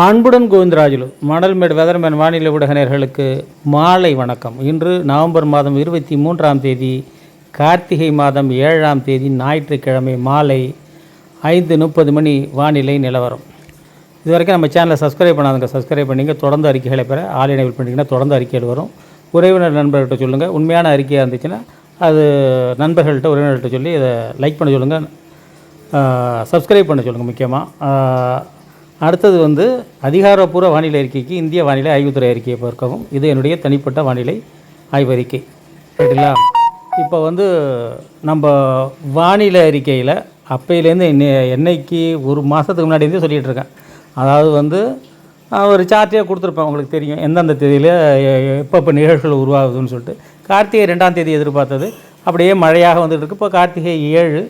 அன்புடன் கோவிந்தராஜுலு மாடல்மேடு வெதர்மேன் வானிலை ஊடகநேர்களுக்கு மாலை வணக்கம். இன்று நவம்பர் மாதம் இருபத்தி மூன்றாம் தேதி கார்த்திகை மாதம் ஏழாம் தேதி ஞாயிற்றுக்கிழமை மாலை ஐந்து முப்பது மணி வானிலை நிலவரம். இது வரைக்கும் நம்ம சேனலை சப்ஸ்கிரைப் பண்ணாதுங்க சப்ஸ்கிரைப் பண்ணிங்க. தொடர்ந்து அறிக்கைகளை பெற ஆல் எனேபிள் பண்ணிங்கன்னா தொடர்ந்து அறிக்கைகள் வரும். உறவினர் நண்பர்கள்ட்ட சொல்லுங்கள் உண்மையான அறிக்கையாக இருந்துச்சுன்னா அது நண்பர்கள்ட்ட உறவினர்கள்ட்ட சொல்லி இதை லைக் பண்ண சொல்லுங்கள் சப்ஸ்கிரைப் பண்ண சொல்லுங்கள் முக்கியமாக அடுத்தது வந்து அதிகாரப்பூர்வ வானிலை அறிக்கைக்கு இந்திய வானிலை ஆய்வுத்துறை அறிக்கையை பார்க்கவும். இது என்னுடைய தனிப்பட்ட வானிலை ஆய்வறிக்கை ரைட்டுங்களா இப்போ வந்து நம்ம வானிலை அறிக்கையில் அப்பையிலேருந்து இன்னை என்னைக்கு ஒரு மாதத்துக்கு முன்னாடி இருந்தே சொல்லிகிட்டு இருக்கேன். அதாவது வந்து ஒரு சார்ட்டே கொடுத்துருப்பேன் உங்களுக்கு தெரியும். எந்தெந்த தேதியில் எப்பப்போ நிகழ்வுகள் உருவாகுதுன்னு சொல்லிட்டு. கார்த்திகை ரெண்டாம் தேதி எதிர்பார்த்தது. அப்படியே மழையாக வந்துட்டு இருக்கு. இப்போ கார்த்திகை ஏழு.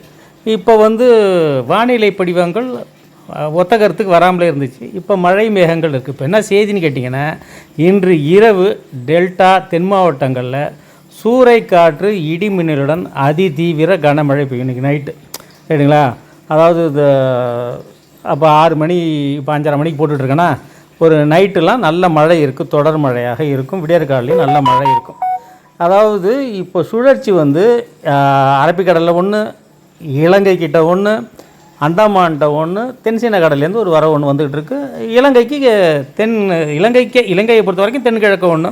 இப்போ வந்து வானிலை படிவங்கள் ஒத்தகரத்துக்கு வராமலே இருந்துச்சு. இப்போ மழை மேகங்கள் இருக்குது இப்போ என்ன செய்தின்னு கேட்டிங்கன்னா இன்று இரவு டெல்டா தென் மாவட்டங்களில் சூறைக்காற்று இடி மின்னலுடன் அதிதீவிர கனமழை பெய்யும். இன்றைக்கி நைட்டு சரிங்களா? அதாவது இந்த அப்போ ஆறு மணி இப்போ அஞ்சரை மணிக்கு போட்டுட்ருக்கேன்னா ஒரு நைட்டுலாம் நல்ல மழை இருக்குது தொடர் மழையாக இருக்கும். விடியற்காலையும் நல்ல மழை இருக்கும். அதாவது இப்போ சுழற்சி வந்து அரபிக்கடலில் ஒன்று இலங்கை கிட்ட ஒன்று அண்டமான்ட்ட ஒன்று தென்சீன கடல்லேருந்து ஒரு வர ஒன்று வந்துகிட்டு இருக்கு இலங்கைக்கு தென் இலங்கைக்கு இலங்கையை பொறுத்த வரைக்கும் தென்கிழக்கு ஒன்று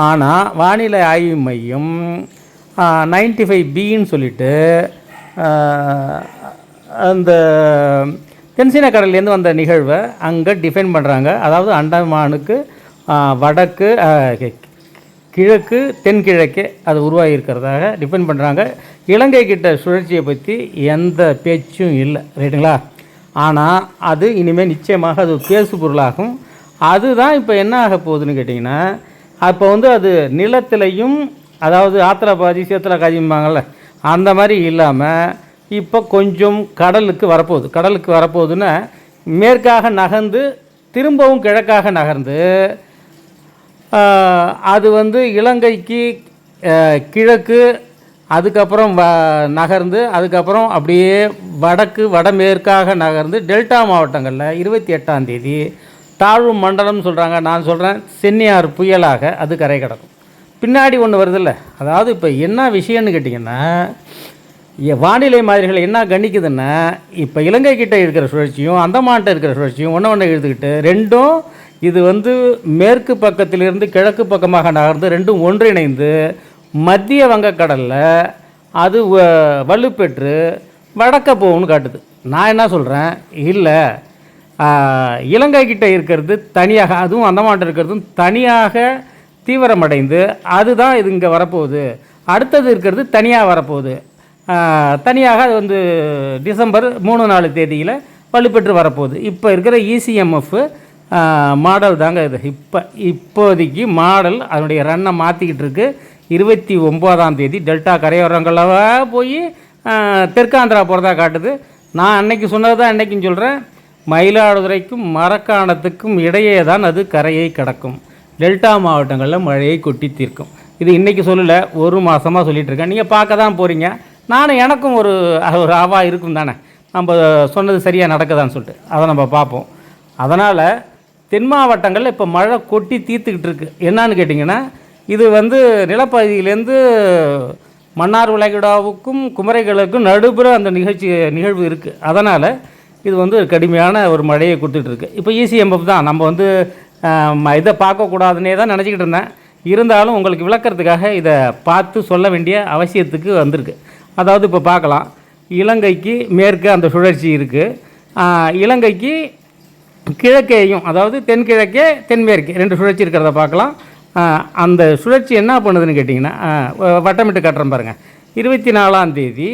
ஆனால் வானிலை ஆய்வு மையம் நைன்டி ஃபைவ் பின்னு சொல்லிட்டு அந்த தென்சீன கடல்லேருந்து வந்த நிகழ்வை அங்கே டிஃபைன் பண்ணுறாங்க அதாவது அண்டமானுக்கு வடக்கு கிழக்கு தென்கிழக்கே அது உருவாகி இருக்கிறதாக டிபெண்ட் பண்ணுறாங்க இலங்கை கிட்ட சுழற்சியை பற்றி எந்த பேச்சும் இல்லை. ரைட்டுங்களா? ஆனால் அது இனிமேல் நிச்சயமாக அது பேசு பொருளாகும். அதுதான் இப்போ என்ன ஆக போகுதுன்னு கேட்டிங்கன்னா அப்போ வந்து அது நிலத்திலையும் அதாவது ஆத்திர பாதி சேத்திர காதிம்பாங்கள்ல அந்த மாதிரி இல்லாமல் இப்போ கொஞ்சம் கடலுக்கு வரப்போகுது. கடலுக்கு வரப்போகுதுன்னா மேற்காக நகர்ந்து திரும்பவும் கிழக்காக நகர்ந்து அது வந்து இலங்கைக்கு கிழக்கு அதுக்கப்புறம் வ நகர்ந்து அதுக்கப்புறம் அப்படியே வடக்கு வடமேற்காக நகர்ந்து டெல்டா மாவட்டங்களில் இருபத்தி எட்டாம் தேதி தாழ்வு மண்டலம்னு சொல்கிறாங்க நான் சொல்கிறேன் சென்னியார் புயலாக அது கரை கிடக்கும். பின்னாடி ஒன்று வருதுல்ல? அதாவது இப்போ என்ன விஷயம்னு கேட்டிங்கன்னா வானிலை மாதிரிகள் என்ன கணிக்குதுன்னா இப்போ இலங்கை கிட்டே இருக்கிற சுழற்சியும் அந்தமான்கிட்ட இருக்கிற சுழற்சியும் ஒன்று ஒன்று எழுதுக்கிட்டு ரெண்டும் இது வந்து மேற்கு பக்கத்திலிருந்து கிழக்கு பக்கமாக நகர்ந்து ரெண்டும் ஒன்றிணைந்து மத்திய வங்கக்கடலில் அது வ- வலுப்பெற்று வடக்க போகும்னு காட்டுது. நான் என்ன சொல்கிறேன் இல்லை. இலங்கை கிட்டே இருக்கிறது தனியாக அதுவும் அந்தமான் இருக்கிறதும் தனியாக தீவிரமடைந்து அதுதான் இது இங்கே வரப்போகுது. அடுத்தது இருக்கிறது தனியாக வரப்போகுது. தனியாக அது வந்து டிசம்பர் மூணு நாலு தேதியில் வலுப்பெற்று வரப்போகுது. இப்போ இருக்கிற இசிஎம்எஃப் மாடல் தாங்க இது. இப்போ இப்போதைக்கு மாடல் அதனுடைய ரன்னை மாற்றிக்கிட்டு இருக்கு. இருபத்தி ஒம்போதாம் தேதி டெல்டா கரையோரங்களாக போய் தெற்காந்திரா போகிறதா காட்டுது. நான் அன்னைக்கு சொன்னது தான் அன்னைக்கும் சொல்கிறேன் மயிலாடுதுறைக்கும் மரக்காணத்துக்கும் இடையே தான் அது கரையை கடக்கும். டெல்டா மாவட்டங்களில் மழையை கொட்டி தீர்க்கும். இது இன்றைக்கி சொல்லலை ஒரு மாதமாக சொல்லிட்டு இருக்கேன். நீங்கள் பார்க்க தான் போகிறீங்க நானும் எனக்கும் ஒரு ஒரு ஆவா இருக்கும் தானே. நம்ம சொன்னது சரியாக நடக்குதான்னு சொல்லிட்டு. அதை நம்ம பார்ப்போம். அதனால் தென் மாவட்டங்களில் இப்போ மழை கொட்டி தீர்த்துக்கிட்டு இருக்கு. என்னான்னு கேட்டிங்கன்னா இது வந்து நிலப்பகுதியிலேருந்து மன்னார் விளைகுடாவுக்கும் குமரைகளுக்கும் நடுப்புற அந்த நிகழ்ச்சி நிகழ்வு இருக்குது அதனால் இது வந்து கடுமையான ஒரு மழையை கொடுத்துட்ருக்கு இப்போ இசிஎம்எஃப் தான். நம்ம வந்து ம- இதை பார்க்கக்கூடாதுன்னே தான் நினச்சிக்கிட்டு இருந்தேன். இருந்தாலும் உங்களுக்கு விளக்கிறதுக்காக இதை பார்த்து சொல்ல வேண்டிய அவசியத்துக்கு வந்திருக்கு. அதாவது இப்போ பார்க்கலாம். இலங்கைக்கு மேற்கு அந்த சுழற்சி இருக்குது இலங்கைக்கு கிழக்கேயும் அதாவது தென்கிழக்கே தென்மேற்கு ரெண்டு சுழற்சி இருக்கிறத பார்க்கலாம். அந்த சுழற்சி என்ன பண்ணுதுன்னு கேட்டிங்கன்னா வட்டமிட்டு கட்டுறேன் பாருங்கள் இருபத்தி நாலாம் தேதி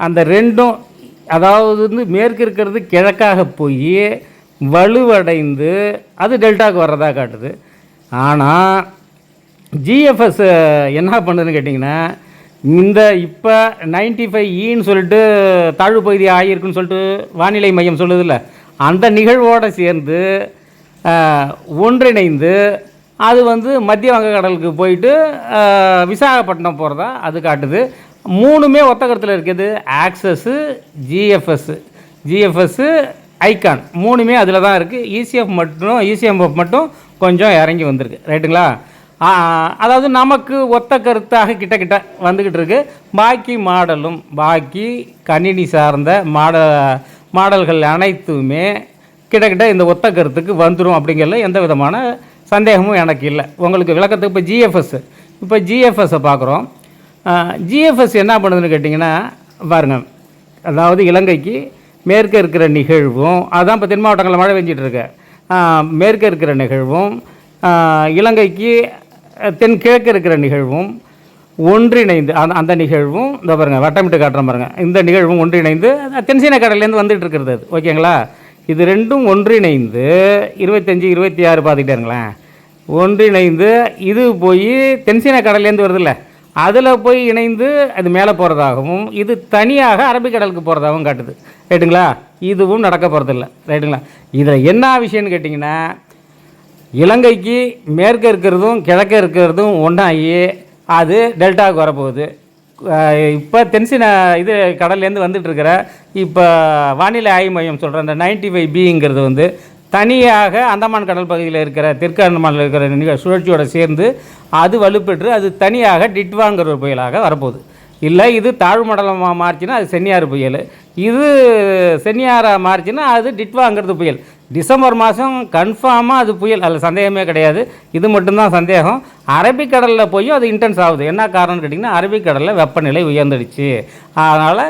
அந்த ரெண்டும் அதாவது வந்து மேற்கு இருக்கிறது கிழக்காக போய் வலுவடைந்து அது டெல்டாவுக்கு வர்றதா காட்டுது. ஆனால் ஜிஎஃப்எஸ் என்ன பண்ணுதுன்னு கேட்டிங்கன்னா இந்த இப்போ நைன்டி ஃபைவ் ஈன்னு சொல்லிட்டு தாழ்வு பகுதி ஆகியிருக்குன்னு சொல்லிட்டு வானிலை மையம் சொல்லுதில்ல அந்த நிகழ்வோடு சேர்ந்து ஒன்றிணைந்து அது வந்து மத்திய வங்கக்கடலுக்கு போயிட்டு விசாகப்பட்டினம் போகிறதா அது காட்டுது. மூணுமே ஒத்த கருத்தில் இருக்குது ஆக்சஸ்ஸு ஜிஎஃப்எஸ்ஸு ஜிஎஃப்எஸ்ஸு ஐகான் மூணுமே அதில் தான் இருக்குது இசிஎஃப் மட்டும் இசிஎம்எஃப் மட்டும் கொஞ்சம் இறங்கி வந்திருக்கு. ரைட்டுங்களா? அதாவது நமக்கு ஒத்த கருத்தாக கிட்ட கிட்ட வந்துக்கிட்டு இருக்கு. பாக்கி மாடலும் பாக்கி கணினி சார்ந்த மாட மாடல்கள் அனைத்துமே கிட்டக்கிட்ட இந்த ஒத்த கருத்துக்கு வந்துடும் அப்படிங்கிறதுல எந்த விதமான சந்தேகமும் எனக்கு இல்லை. உங்களுக்கு விளக்கத்துக்கு இப்போ ஜிஎஃப்எஸ் இப்போ ஜிஎஃப்எஸ்ஸை பார்க்குறோம் ஜிஎஃப்எஸ் என்ன பண்ணுதுன்னு கேட்டிங்கன்னா பாருங்கள் அதாவது இலங்கைக்கு மேற்க இருக்கிற நிகழ்வும் அதான் இப்போ தென் மாவட்டங்களில் மழை பெஞ்சிட்டு இருக்கு. மேற்க இருக்கிற நிகழ்வும் இலங்கைக்கு தென்கிழக்கு தென் கிழக்கு இருக்கிற நிகழ்வும் ஒன்றிணைந்து அந்த அந்த நிகழ்வும் இந்த பாருங்கள் வட்டமிட்டு காட்டுறேன் பாருங்கள் இந்த நிகழ்வும் ஒன்றிணைந்து தென்சீன கடல்லேருந்து வந்துட்டு இருக்கிறது அது. ஓகேங்களா? இது ரெண்டும் ஒன்றிணைந்து இருபத்தஞ்சி இருபத்தி ஆறு பார்த்துக்கிட்டேருங்களேன் ஒன்றிணைந்து இது போய் தென்சீன கடல்லேருந்து வருதுல்ல அதில் போய் இணைந்து அது மேலே போகிறதாகவும் இது தனியாக அரபிக்கடலுக்கு போகிறதாகவும் காட்டுது. ரைட்டுங்களா? இதுவும் நடக்க போகிறதில்ல ரைட்டுங்களா? இதில் என்ன விஷயம்னு கேட்டிங்கன்னா இலங்கைக்கு மேற்கே இருக்கிறதும் கிழக்கே இருக்கிறதும் ஒன்றாகி அது டெல்டாவுக்கு வரப்போகுது. இப்போ தென்சின இது கடல்லேருந்து வந்துட்டுருக்கிற இப்போ வானிலை ஆய்வு மையம் சொல்கிற அந்த நைன்டி ஃபைவ் பிங்கிறது வந்து தனியாக அந்தமான் கடல் பகுதியில் இருக்கிற தெற்கு அந்தமானில் இருக்கிற சுழற்சியோடு சேர்ந்து அது வலுப்பெற்று அது தனியாக டிட்வாங்கிற ஒரு புயலாக வரப்போகுது. இல்லை இது தாழ்மண்டலமாக மாறிச்சுன்னா அது சென்னியார் புயல். இது சென்னியாராக மாறிச்சுன்னா அது டிட்வாங்கிறது புயல். டிசம்பர் மாதம் கன்ஃபார்மாக அது புயல். அதில் சந்தேகமே கிடையாது. இது மட்டும்தான் சந்தேகம். அரபிக்கடலில் போய் அது இன்டென்ஸ் ஆகுது. என்ன காரணம்னு கேட்டிங்கன்னா அரபிக்கடலில் வெப்பநிலை உயர்ந்துடுச்சு. அதனால்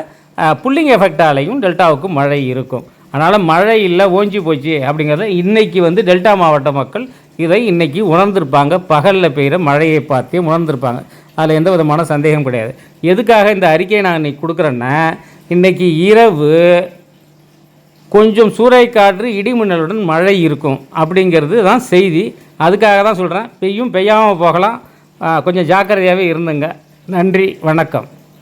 புல்லிங் எஃபெக்டாலையும் டெல்டாவுக்கு மழை இருக்கும். அதனால் மழை இல்லை ஓஞ்சி போச்சு அப்படிங்கிறத இன்றைக்கி வந்து டெல்டா மாவட்ட மக்கள் இதை இன்றைக்கி உணர்ந்திருப்பாங்க. பகலில் பெய்கிற மழையை பார்த்தே உணர்ந்திருப்பாங்க. அதில் எந்த விதமான சந்தேகம் கிடையாது. எதுக்காக இந்த அறிக்கையை நான் இன்றைக்கி கொடுக்குறேன்னா இன்றைக்கி இரவு கொஞ்சம் சூறைக்காற்று இடிமின்னலுடன் மழை இருக்கும் அப்படிங்கிறது தான் செய்தி. அதுக்காக தான் சொல்கிறேன் பெய்யும் பெய்யாமல் போகலாம். கொஞ்சம் ஜாக்கிரதையாகவே இருந்துங்க. நன்றி வணக்கம்.